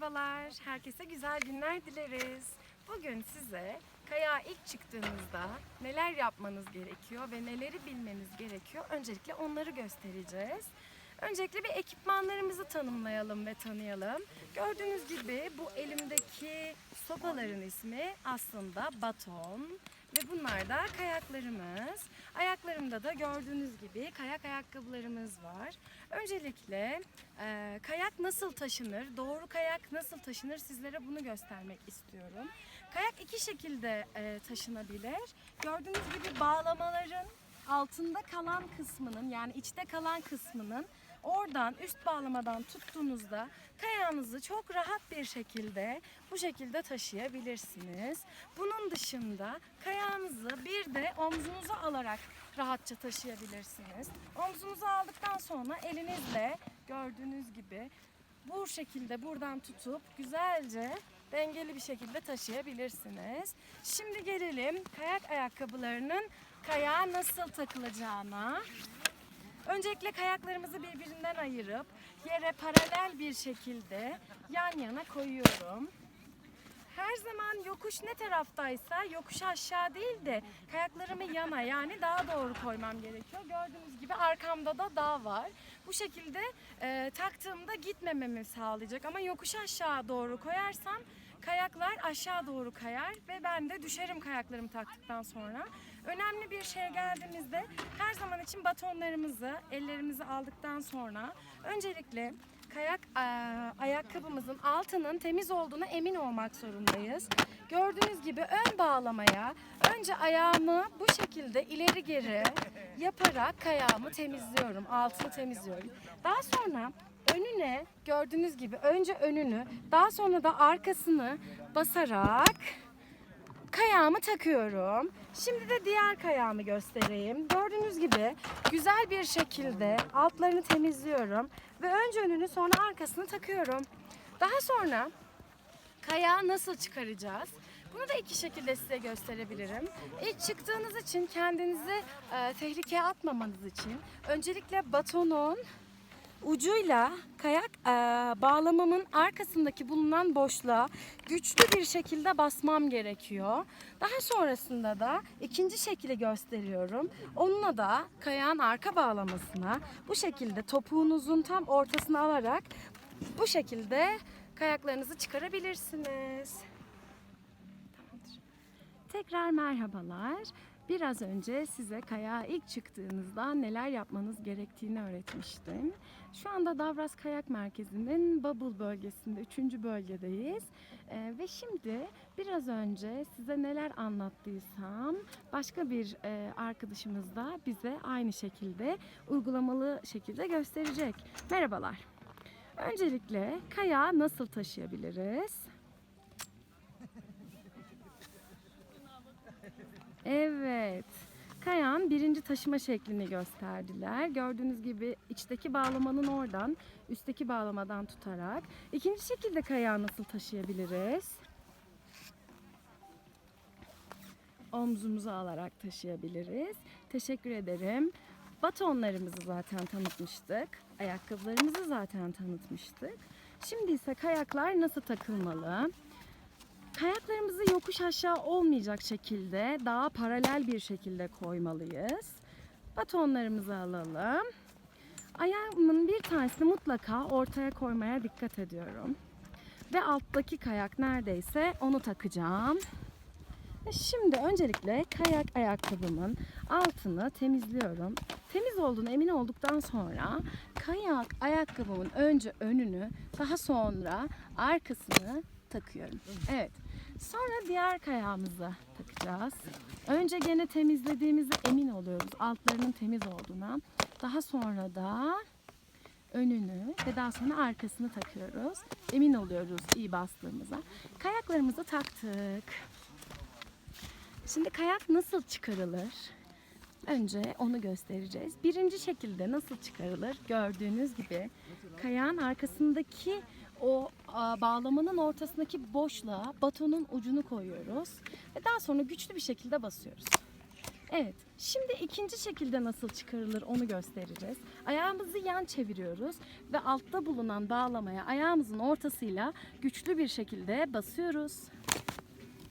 Merhabalar, herkese güzel günler dileriz. Bugün size kayağa ilk çıktığınızda neler yapmanız gerekiyor ve neleri bilmeniz gerekiyor. Öncelikle onları göstereceğiz. Öncelikle bir ekipmanlarımızı tanımlayalım ve tanıyalım. Gördüğünüz gibi bu elimdeki sopaların ismi aslında baton ve bunlar da kayaklarımız. Ayaklarımda da gördüğünüz gibi kayak ayakkabılarımız var. Öncelikle e, kayak nasıl taşınır, doğru kayak nasıl taşınır sizlere bunu göstermek istiyorum. Kayak iki şekilde e, taşınabilir. Gördüğünüz gibi bağlamaların altında kalan kısmının yani içte kalan kısmının oradan üst bağlamadan tuttuğunuzda kayağınızı çok rahat bir şekilde bu şekilde taşıyabilirsiniz. Bunun dışında kayağınızı bir de omzunuza alarak rahatça taşıyabilirsiniz. Omzunuza aldıktan sonra elinizle gördüğünüz gibi bu şekilde buradan tutup güzelce dengeli bir şekilde taşıyabilirsiniz. Şimdi gelelim kayak ayakkabılarının kayağa nasıl takılacağına. Öncelikle kayaklarımızı birbirinden ayırıp yere paralel bir şekilde yan yana koyuyorum. Her zaman yokuş ne taraftaysa yokuş aşağı değil de kayaklarımı yana yani daha doğru koymam gerekiyor. Gördüğünüz gibi arkamda da dağ var. Bu şekilde e, taktığımda gitmememi sağlayacak ama yokuş aşağı doğru koyarsam kayaklar aşağı doğru kayar ve ben de düşerim kayaklarımı taktıktan sonra. Önemli bir şey geldiğimizde her zaman için batonlarımızı ellerimizi aldıktan sonra öncelikle kayak eee, ayakkabımızın altının temiz olduğuna emin olmak zorundayız. Gördüğünüz gibi ön bağlamaya önce ayağımı bu şekilde ileri geri yaparak kayağımı temizliyorum, altını temizliyorum. Daha sonra önüne gördüğünüz gibi önce önünü daha sonra da arkasını basarak kayağımı takıyorum. Şimdi de diğer kayağımı göstereyim. Gördüğünüz gibi güzel bir şekilde altlarını temizliyorum ve önce önünü sonra arkasını takıyorum. Daha sonra kayağı nasıl çıkaracağız? Bunu da iki şekilde size gösterebilirim. İlk çıktığınız için kendinizi e, tehlikeye atmamanız için öncelikle batonun ucuyla kayak e, bağlamamın arkasındaki bulunan boşluğa güçlü bir şekilde basmam gerekiyor. Daha sonrasında da ikinci şekli gösteriyorum. Onunla da kayağın arka bağlamasına bu şekilde topuğunuzun tam ortasına alarak bu şekilde kayaklarınızı çıkarabilirsiniz. Tamamdır. Tekrar merhabalar. Biraz önce size kayağa ilk çıktığınızda neler yapmanız gerektiğini öğretmiştim. Şu anda Davras Kayak Merkezi'nin Bubble bölgesinde, 3. bölgedeyiz. Ee, ve şimdi biraz önce size neler anlattıysam başka bir e, arkadaşımız da bize aynı şekilde uygulamalı şekilde gösterecek. Merhabalar. Öncelikle kayağı nasıl taşıyabiliriz? Evet. Kayağın birinci taşıma şeklini gösterdiler. Gördüğünüz gibi içteki bağlamanın oradan, üstteki bağlamadan tutarak. İkinci şekilde kayağı nasıl taşıyabiliriz? Omzumuza alarak taşıyabiliriz. Teşekkür ederim. Batonlarımızı zaten tanıtmıştık. Ayakkabılarımızı zaten tanıtmıştık. Şimdi ise kayaklar nasıl takılmalı? Kayaklarımızı yokuş aşağı olmayacak şekilde daha paralel bir şekilde koymalıyız. Batonlarımızı alalım. Ayağımın bir tanesini mutlaka ortaya koymaya dikkat ediyorum. Ve alttaki kayak neredeyse onu takacağım. Şimdi öncelikle kayak ayakkabımın altını temizliyorum. Temiz olduğunu emin olduktan sonra kayak ayakkabımın önce önünü daha sonra arkasını takıyorum. Evet. Sonra diğer kayağımızı takacağız. Önce gene temizlediğimize emin oluyoruz. Altlarının temiz olduğuna. Daha sonra da önünü ve daha sonra arkasını takıyoruz. Emin oluyoruz iyi bastığımıza. Kayaklarımızı taktık. Şimdi kayak nasıl çıkarılır? Önce onu göstereceğiz. Birinci şekilde nasıl çıkarılır? Gördüğünüz gibi kayağın arkasındaki o bağlamanın ortasındaki boşluğa batonun ucunu koyuyoruz ve daha sonra güçlü bir şekilde basıyoruz. Evet, şimdi ikinci şekilde nasıl çıkarılır onu göstereceğiz. Ayağımızı yan çeviriyoruz ve altta bulunan bağlamaya ayağımızın ortasıyla güçlü bir şekilde basıyoruz.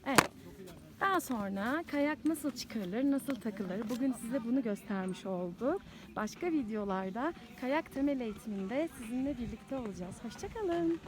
Evet. Daha sonra kayak nasıl çıkarılır, nasıl takılır? Bugün size bunu göstermiş olduk. Başka videolarda kayak temel eğitiminde sizinle birlikte olacağız. Hoşçakalın.